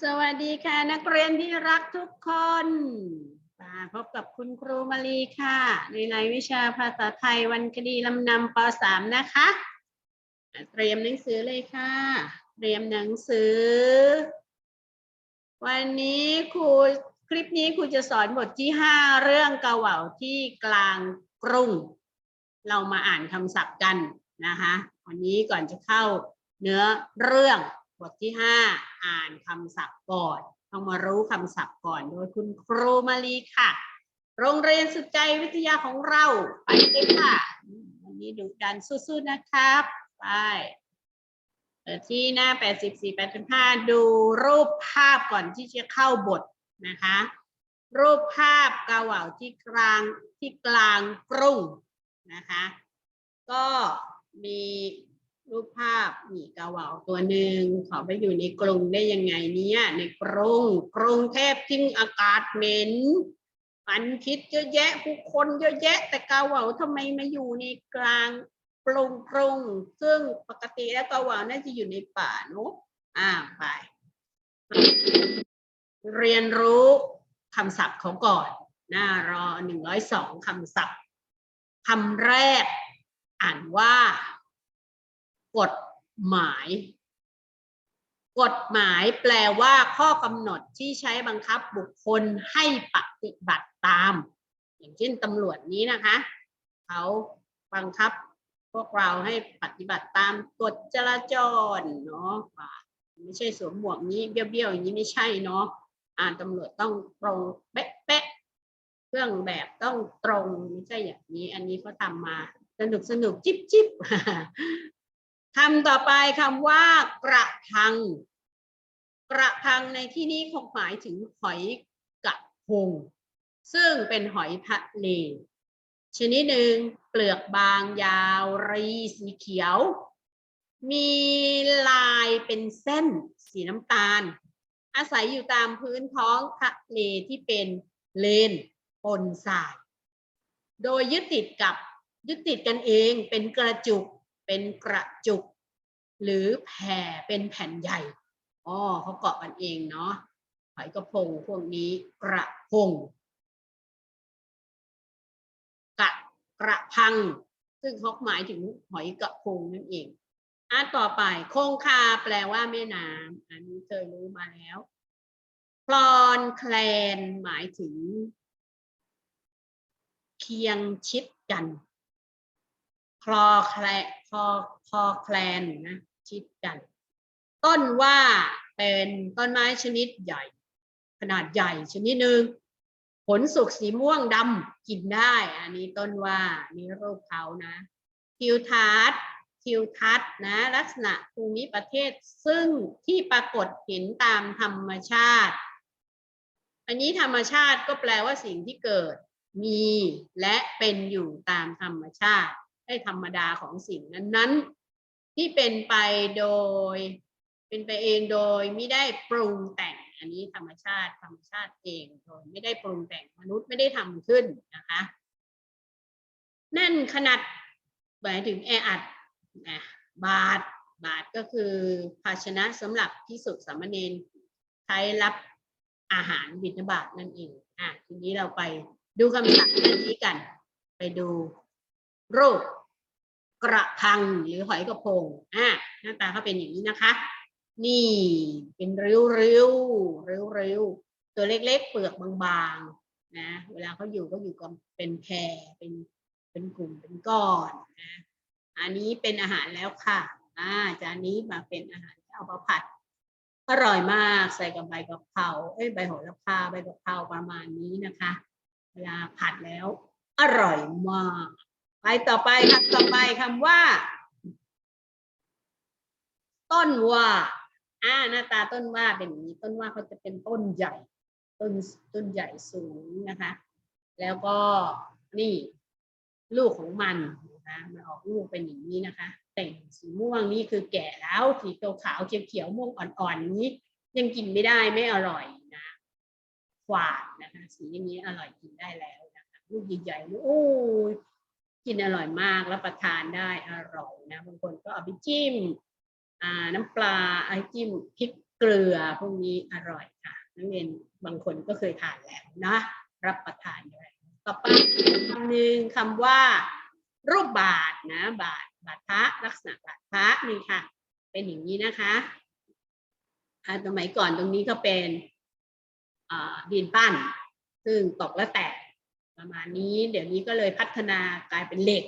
สวัสดีค่ะ นักเรียนที่รักทุกคนมาพบกับคุณครูมาลีค่ะ ในรายวิชาภาษาไทยวันคดีลำนำป .3 นะคะ เตรียมหนังสือเลยค่ะ เตรียมหนังสือ วันนี้ครูคลิปนี้ครูจะสอนบทที่ 5 เรื่องเกาเหว่าที่กลางกรุง เรามาอ่านคำศัพท์กันนะคะ วันนี้ก่อนจะเข้าเนื้อเรื่อง บทที่ห้าอ่านคำศัพท์ก่อนต้องมารู้คำศัพท์ก่อนโดยคุณครูมาลีค่ะ โรงเรียนสุดใจวิทยาของเรา ไปเลยค่ะ วันนี้ดุดันสู้ๆนะครับ ไปเปิดที่หน้า 84 85 ดูรูปภาพก่อนที่จะเข้าบทนะคะ รูปภาพกาเหว่าที่กลางที่กลางกรุงนะคะ ก็มี รูปภาพนี่กาเหว่าตัวหนึ่งเขาไปอยู่ในกรุงได้ยังไงเนี่ย ในกรุงกรุงเทพทิ้งอากาศเหม็นปันคิดเยอะแยะผู้คนเยอะแยะ แต่กาเหว่าทำไมมาอยู่ในกลางกรุงกรุงซึ่งปกติแล้วกาเหว่าน่าจะอยู่ในป่าเนอะอ่าไป เรียนรู้คำศัพท์เขาก่อน หน้ารอหนึ่งร้อยสองคำศัพท์คำแรก อ่านว่า กฎหมาย กฎหมายแปลว่าข้อกำหนดที่ใช้บังคับบุคคลให้ปฏิบัติตาม อย่างเช่นตำรวจนี้นะคะ เขาบังคับพวกเราให้ปฏิบัติตามกฎจราจรเนาะไม่ใช่สวมหมวกนี้เบี้ยวๆอย่างนี้ไม่ใช่เนาะอ่าตำรวจต้องตรงเป๊ะๆเครื่องแบบต้องตรงไม่ใช่อย่างนี้ อันนี้เขาทำมาสนุกสนุกจิบจิบ คำต่อไปคำว่ากระพัง กระพังในที่นี้คงหมายถึงหอยกระพง ซึ่งเป็นหอยทะเลชนิดหนึ่งเปลือกบางยาวรีสีเขียว มีลายเป็นเส้นสีน้ำตาล อาศัยอยู่ตามพื้นท้องทะเลที่เป็นเลนปนทราย โดยยึดติดกับยึดติดกันเองเป็นกระจุก เป็นกระจุก หรือแผ่เป็นแผ่นใหญ่อ๋อเขาเกาะกันเองเนาะหอยกระพงพวกนี้กระพงกระกระพัง ซึ่งเขาหมายถึงหอยกระพงนั่นเองอะต่อไปคงคาแปลว่าแม่น้ำอันนี้เคยรู้มาแล้วคลอนแคลนหมายถึง เคียงชิดกัน คลอแคลคอคอแคลนนะชิดกัน ต้นว่าเป็นต้นไม้ชนิดใหญ่ ขนาดใหญ่ชนิดหนึ่งผลสุกสีม่วงดำกินได้ อันนี้ต้นว่านี่รูปเขานะทิวทัศน์ทิวทัศน์นะลักษณะภูมิประเทศซึ่งที่ปรากฏเห็นตามธรรมชาติ อันนี้ธรรมชาติก็แปลว่าสิ่งที่เกิดมีและเป็นอยู่ตามธรรมชาติ ให้ธรรมดาของสิ่งนั้นๆ ที่เป็นไปโดย เป็นไปเองโดยไม่ได้ปรุงแต่งอันนี้ธรรมชาติธรรมชาติเองโดยไม่ได้ปรุงแต่งมนุษย์ไม่ได้ทำขึ้นนะคะแน่นขนาดหมายถึงแออัดนะบาทบาทก็คือภาชนะสำหรับพิสุสามเณรใช้รับอาหารบิณฑบาตนั่นเองอะทีนี้เราไปดูคำศัพท์หน้านี้กัน ไปดูรูป กระพังหรือหอยกระพงอะหน้าตาเขาเป็นอย่างนี้นะคะ นี่เป็นริ้วริ้วริ้วริ้วๆตัวเล็กๆ เปลือกบางๆนะเวลาเขาอยู่ก็อยู่กันเป็นแพรเป็นเป็นกลุ่มเป็นก้อนนะอันนี้เป็นอาหารแล้วค่ะอ่าจานนี้มาเป็นอาหารเอามาผัดอร่อยมากใส่กับใบกะเพราเอ้ยใบโหระพาใบกะเพราประมาณนี้นะคะ เวลาผัดแล้ว อร่อยมาก ไปต่อไปคำต่อไปคำว่า ต้นว่าอ่าหน้าตาต้นว่าเป็นอย่างนี้ ต้นว่าเขาจะเป็นต้นใหญ่ ต้นต้นใหญ่สูงนะคะ แล้วก็นี่ลูกของมันนะคะมันออกลูกเป็นอย่างนี้นะคะ แต่งสีม่วงนี่คือแก่แล้วสีขาวๆเขียวๆม่วงอ่อนๆนี้ ยังกินไม่ได้ไม่อร่อยนะฝาดนะคะ สีอย่างนี้อร่อยกินได้แล้วนะคะลูกใหญ่ๆโอ้ย กินอร่อยมากแล้วประทานได้อร่อยนะบางคนก็เอาไปจิ้มน้ำปลาไอาจิ้มพริกเกลือพวกนี้อร่อยค่ะนักเรียนบางคนก็เคยทานแล้วนะรับประทานอะไรต่อไปคำหนึ่งคำว่า รูปบาทนะ บาทบาทพระลักษณะบาทพระนี่ค่ะ เป็นอย่างนี้นะคะอ่าสมัยก่อนตรงนี้ก็เป็นดินปั้น ซึ่งตกแล้วแตก ประมาณนี้ เดี๋ยวนี้ก็เลยพัฒนากลายเป็นเหล็ก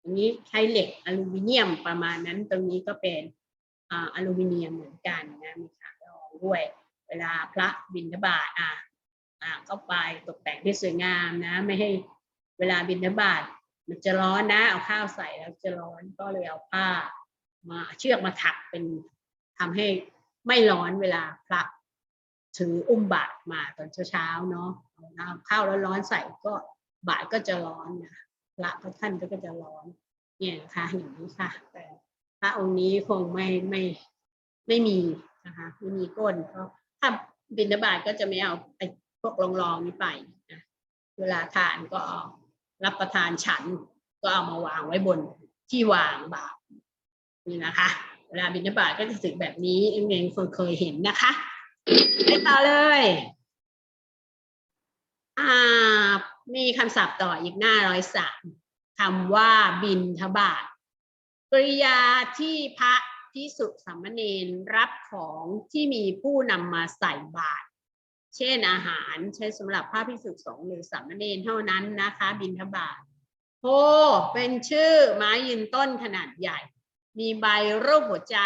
ตรงนี้ใช้เหล็กอลูมิเนียมประมาณนั้น ตรงนี้ก็เป็นออลูมิเนียมเหมือนกันนะมีขารองด้วย เวลาพระบิณฑบาตอะอ่าเข้าไปตกแต่งให้สวยงามนะ ไม่ให้เวลาบิณฑบาตมันจะร้อนนะ เอาข้าวใส่แล้วจะร้อนก็เลยเอาผ้า มาเชือกมาถักเป็นทำให้ไม่ร้อนเวลาพระถืออุ้มบาตรมาตอนเช้าๆเนาะ น้ำข้าวแล้วร้อนๆใส่ก็บาตรก็จะร้อนนะพระก็ท่านก็จะร้อนเนี่ยนะคะอย่างนี้ค่ะ แต่พระองค์นี้คงไม่ไม่ไม่มีนะคะไม่มีก้นเพราะถ้าบิณฑบาตก็จะไม่เอาไอ้พวกรองๆนี้ไปนะเวลาทานก็รับประทานฉันก็เอามาวางไว้บนที่วางบาตรนี่นะคะ เวลาบิณฑบาตก็จะสึกแบบนี้เองๆคนเคยเห็นนะคะไปต่อเลย อ่ามีคำศัพท์ต่ออีกหน้าร้อยสามคำว่าบินทบาทกริยาที่พระพิสุสามเณรรับของที่มีผู้นำมาใส่บาตรเช่นอาหารใช้สำหรับพระพิสุสงฆ์หรือสามเณรเท่านั้นนะคะ บินทบาทโพเป็นชื่อไม้ยืนต้นขนาดใหญ่ มีใบรูปหัวใจ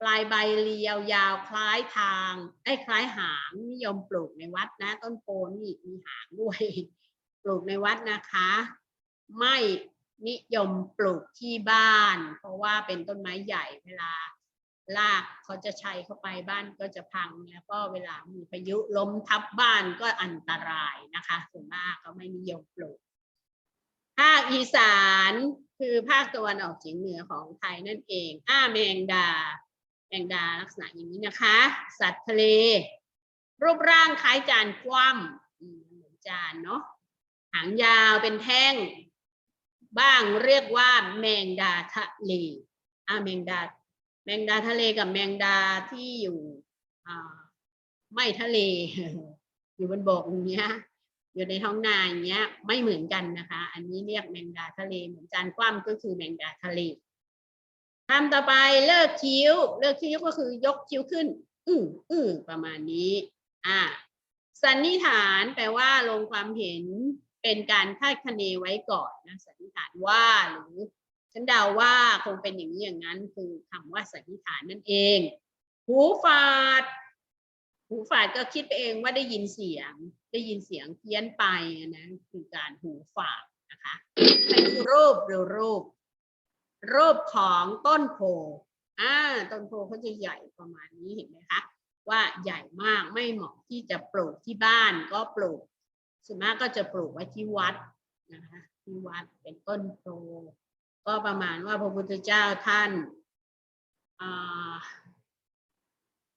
ปลายใบเรียวยาวคล้ายทางไอ้คล้ายหางนิยมปลูกในวัดนะ ต้นโพนี่มีหางด้วย ปลูกในวัดนะคะ ไม่นิยมปลูกที่บ้าน เพราะว่าเป็นต้นไม้ใหญ่เวลาลากเขาจะใชัยเข้าไปบ้านก็จะพังแล้วก็เวลามีพายุล้มทับบ้านก็อันตรายนะคะส่วนมากก็ไม่นิยมปลูกภาคอีสานคือภาคตะวันออกเฉียงเหนือของไทยนั่นเอง อ้าแมงดา แมงดาลักษณะอย่างนี้นะคะ สัตว์ทะเล รูปร่างคล้ายจานคว่ำอืมเหมือนจานเนาะหางยาวเป็นแท่ง บ้างเรียกว่าแมงดาทะเลอ่าแมงดา แมงดาทะเลกับแมงดาที่อยู่อ่าไม่ทะเล อยู่บนบกอย่างเงี้ยอยู่ในท้องนาอย่างเงี้ย ไม่เหมือนกันนะคะ อันนี้เรียกแมงดาทะเลเหมือนจานคว่ำก็คือแมงดาทะเล คำต่อไปเลิกคิ้ว เลิกคิ้วก็คือยกคิ้วขึ้น อืออือประมาณนี้ อ่า สันนิษฐานแปลว่าลงความเห็นเป็นการคาดคะเนไว้ก่อนนะสันนิษฐานว่าหรือฉันเดาว่าคงเป็นอย่างนี้อย่างนั้นคือคำว่าสันนิษฐานนั่นเอง หูฝาด หูฝาดก็คิดไปเองว่าได้ยินเสียง ได้ยินเสียงเพี้ยนไปนะคือการหูฝาดนะคะไปดูรูปดูรูป รูปของต้นโพอ่าต้นโพเขาจะใหญ่ประมาณนี้เห็นไหมคะว่าใหญ่มากไม่เหมาะที่จะปลูกที่บ้านก็ปลูกส่วนมากก็จะปลูกไว้ที่วัดนะคะที่วัดเป็นต้นโพก็ประมาณว่าพระพุทธเจ้าท่านอ่า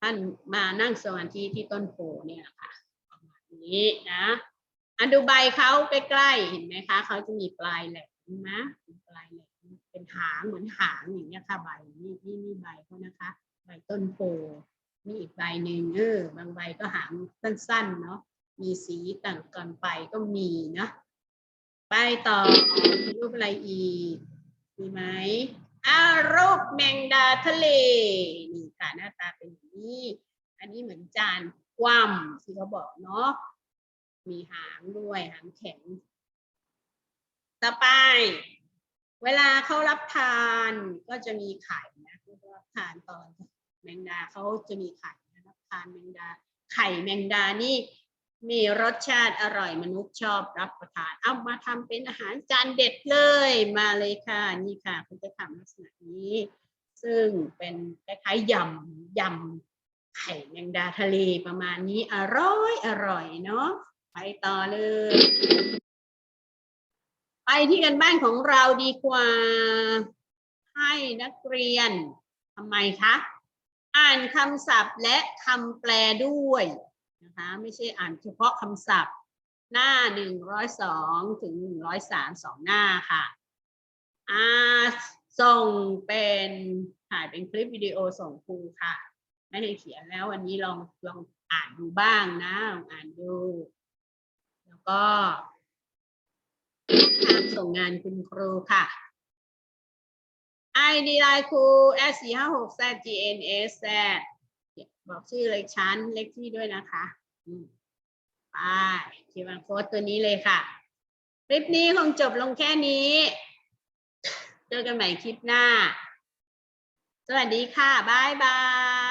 ท่านมานั่งสมาธิที่ต้นโพเนี่ยค่ะประมาณนี้นะอันดูใบเขาใกล้ๆเห็นไหมคะเขาจะมีปลายแหลมนะมีปลายแหลม เป็นหางเหมือนหางอย่างเงี้ยค่ะใบนี่นี่นี่ใบเขานะคะ ใบต้นโพมีอีกใบหนึ่งเออบางใบก็หางสั้นๆเนาะมีสีต่างกันไปก็มีนะไปต่อมีรูปอะไรอีกมีไหมอ่ารูปแมงดาทะเลนี่ค่ะหน้าตาเป็นอย่างนี้ อันนี้เหมือนจานคว่ำที่เขาบอกเนาะมีหางด้วยหางแข็งต่อไป เวลาเขารับทานก็จะมีไข่นะรับทานตอนแมงดาเขาจะมีไข่นะรับทานแมงดา ไข่แมงดานี่มีรสชาติอร่อยมนุษย์ชอบรับประทาน เอามาทำเป็นอาหารจานเด็ดเลยมาเลยค่ะนี่ค่ะคุณจะทำลักษณะนี้ ซึ่งเป็นคล้ายๆยำยำไข่แมงดาทะเลประมาณนี้อร่อยอร่อยเนาะไปต่อเลย ไปที่กันบ้านของเราดีกว่า ให้นักเรียนทำไมคะ อ่านคำศัพท์และคำแปลด้วยนะคะ ไม่ใช่อ่านเฉพาะคำศัพท์ หน้าหนึ่งร้อยสองถึงหนึ่งร้อยสามสองหน้าค่ะอ่าส่งเป็นถ่ายเป็นคลิปวิดีโอส่งครูค่ะ ไม่ได้เขียนแล้ววันนี้ลองลองอ่านดูบ้างนะลองอ่านดู แล้วก็ ทางส่งงานคุณครูค่ะ ID ไลน์ครู S 4 5 6 Z G N S Z บอกชื่อเลขชั้นเลขที่ด้วยนะคะไปคีย์บาร์โค้ดตัวนี้เลยค่ะ คลิปนี้คงจบลงแค่นี้ เจอกันใหม่คลิปหน้า สวัสดีค่ะ บ๊ายบาย